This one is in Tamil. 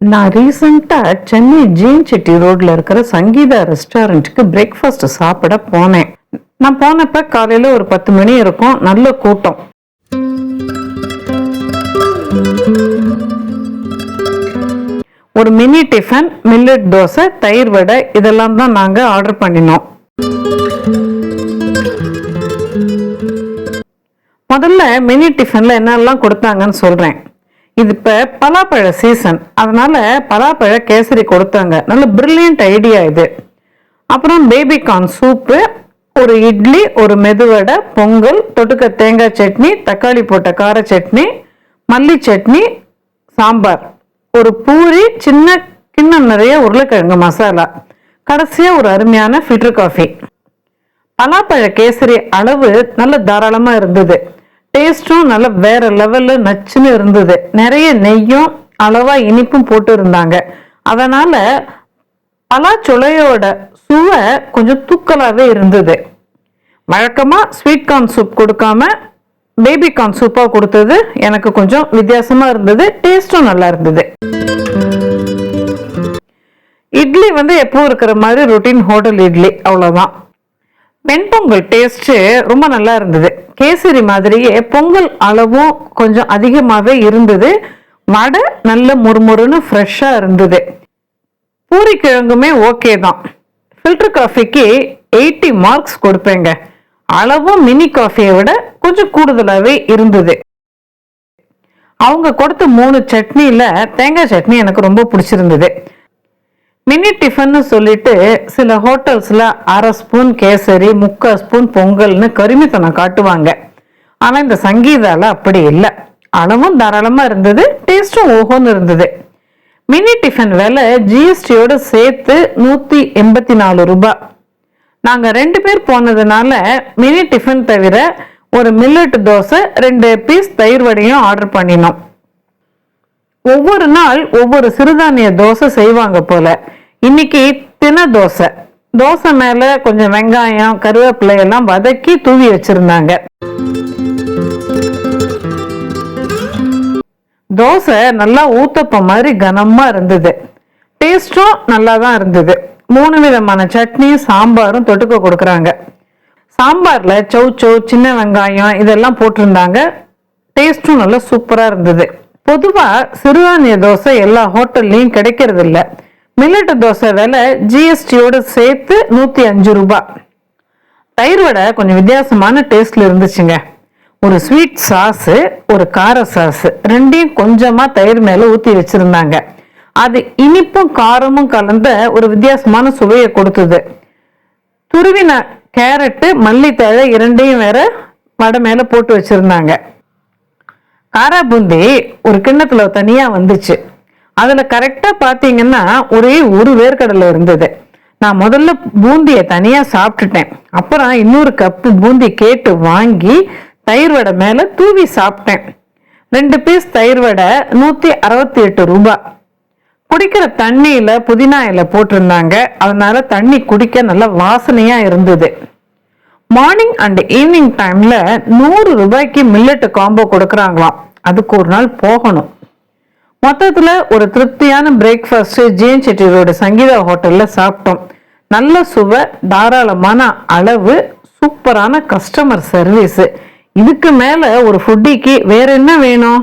நான் ரீசெண்டாக சென்னை ஜீன் செட்டி ரோட்டில் இருக்கிற சங்கீதா ரெஸ்டாரண்ட்டுக்கு பிரேக்ஃபாஸ்ட் சாப்பிட போனேன். நான் போனப்ப காலையில் ஒரு பத்து மணி இருக்கும். நல்ல கூட்டம். ஒரு மினி டிஃபன் மில்லட் தோசை தயிர் வடை இதெல்லாம் தான் நாங்கள் ஆர்டர் பண்ணினோம். முதல்ல மினி டிஃபனில் என்னெல்லாம் கொடுத்தாங்கன்னு சொல்கிறேன் இது இப்போ பலாப்பழ சீசன் அதனால் பலாப்பழ கேசரி கொடுத்தாங்க. நல்ல பிரில்லியன்ட் ஐடியா இது. அப்புறம் பேபிகார்ன் சூப்பு ஒரு இட்லி ஒரு மெதுவடை பொங்கல் தொட்டுக்க தேங்காய் சட்னி தக்காளி போட்ட கார சட்னி மல்லி சட்னி சாம்பார். ஒரு பூரி சின்ன கிண்ணம் நிறைய உருளைக்கிழங்கு மசாலா. கடைசியாக ஒரு அருமையான ஃபில்டர் காஃபி பலாப்பழ கேசரி அளவு நல்ல தாராளமாக இருந்தது. டேஸ்ட்டும் நல்லா வேற லெவலில் நச்சுன்னு இருந்தது. நிறைய நெய்யும் அளவாக இனிப்பும் போட்டு இருந்தாங்க. அதனால் பலாச்சுளையோட சுவை கொஞ்சம் தூக்கலாகவே இருந்தது. வழக்கமாக ஸ்வீட் கார்ன் சூப் கொடுக்காம பேபி கார்ன் சூப்பாக கொடுத்தது எனக்கு கொஞ்சம் வித்தியாசமாக இருந்தது டேஸ்ட்டும் நல்லா இருந்தது. இட்லி வந்து எப்பவும் இருக்கிற மாதிரி ரொட்டீன் ஹோட்டல் இட்லி அவ்வளோதான் வெண்பொங்கல் டேஸ்ட்டு ரொம்ப நல்லா இருந்தது. கேசரி மாதிரியே பொங்கல் அளவும் கொஞ்சம் அதிகமாகவே இருந்தது. வடை நல்ல முறுமுறுன்னு ஃப்ரெஷ்ஷாக இருந்தது. பூரி கிழங்குமே ஓகே தான். ஃபில்டர் காஃபிக்கு எயிட்டி மார்க்ஸ் கொடுப்பேங்க. அளவும் மினி காஃபியை விட கொஞ்சம் கூடுதலாகவே இருந்தது. அவங்க கொடுத்த மூணு சட்னியில் தேங்காய் சட்னி எனக்கு ரொம்ப பிடிச்சிருந்தது. மினி டிஃபன்னு சொல்லிட்டு சில ஹோட்டல்ஸில் அரை ஸ்பூன் கேசரி முக்கால் ஸ்பூன் பொங்கல்னு கருமித்தனம் காட்டுவாங்க. ஆனால் இந்த சங்கீதால அப்படி இல்லை. அளவும் தாராளமாக இருந்தது டேஸ்ட்டும் ஓஹோன்னு இருந்தது. மினி டிஃபன் விலை ஜிஎஸ்டியோட சேர்த்து நூற்றி எண்பத்தி நாலு ரூபாய். நாங்கள் ரெண்டு பேர் போனதுனால மினி டிஃபன் தவிர ஒரு மில்லட் தோசை ரெண்டு பீஸ் தயிர் வடையும் ஆர்டர் பண்ணினோம். ஒவ்வொரு நாள் ஒவ்வொரு சிறுதானிய தோசை செய்வாங்க போல. இன்னைக்கு தின தோசை. தோசை மேல கொஞ்சம் வெங்காயம் கருவேப்பிலை எல்லாம் வதக்கி தூவி வச்சிருந்தாங்க. தோசை நல்லா ஊத்தப்பம் மாதிரி கனமா இருந்தது. டேஸ்டும் நல்லா தான் இருந்தது. மூணு விதமான சட்னி சாம்பாரும் தொட்டுக்க கொடுக்குறாங்க. சாம்பார்ல சௌ சௌ சின்ன வெங்காயம் இதெல்லாம் போட்டிருந்தாங்க. டேஸ்டும் நல்லா சூப்பரா இருந்தது. பொதுவா சிறுதானிய தோசை எல்லா ஹோட்டல்லையும் கிடைக்கிறது இல்லை மில்லட் தோசை விலை ஜிஎஸ்டியோட சேர்த்து நூற்றி அஞ்சு ரூபாய் தயிர் வடை கொஞ்சம் வித்தியாசமான டேஸ்டில் இருந்துச்சுங்க. ஒரு ஸ்வீட் சாஸு ஒரு கார சாஸு ரெண்டையும் கொஞ்சமாக தயிர் மேலே ஊற்றி வச்சுருந்தாங்க. அது இனிப்பும் காரமும் கலந்த ஒரு வித்தியாசமான சுவையை கொடுத்தது. துருவின கேரட்டு மல்லித்தழை இரண்டையும் வேற வடை மேலே போட்டு வச்சுருந்தாங்க. காரா பூந்தி ஒரு கிண்ணத்தில் தனியாக வந்துச்சு. அதுல கரெக்டா பாத்தீங்கன்னா ஒரே ஒரு வேர்க்கடலை இருந்தது. நான் முதல்ல பூந்தியை தனியா சாப்பிட்டுட்டேன். அப்புறம் இன்னொரு கப்பு பூந்தி கேட்டு வாங்கி தயிர் வடை மேல தூவி சாப்பிட்டேன். ரெண்டு பீஸ் தயிர் வடை நூத்தி அறுபத்தி எட்டு ரூபாய் குடிக்கிற தண்ணியில புதினா இலை போட்டிருந்தாங்க. அதனால தண்ணி குடிக்க நல்ல வாசனையா இருந்தது. மார்னிங் அண்ட் ஈவினிங் டைம்ல நூறு ரூபாய்க்கு மில்லட் காம்போ கொடுக்குறாங்களாம். அதுக்கு ஒரு நாள் போகணும். மொத்தத்தில் ஒரு திருப்தியான breakfast GN Chetty road Sangeetha ஹோட்டலில் சாப்பிட்டோம். நல்ல சுவை தாராளமான அளவு சூப்பரான கஸ்டமர் சர்வீஸு இதுக்கு மேலே ஒரு ஃபுட்டிக்கு வேற என்ன வேணும்?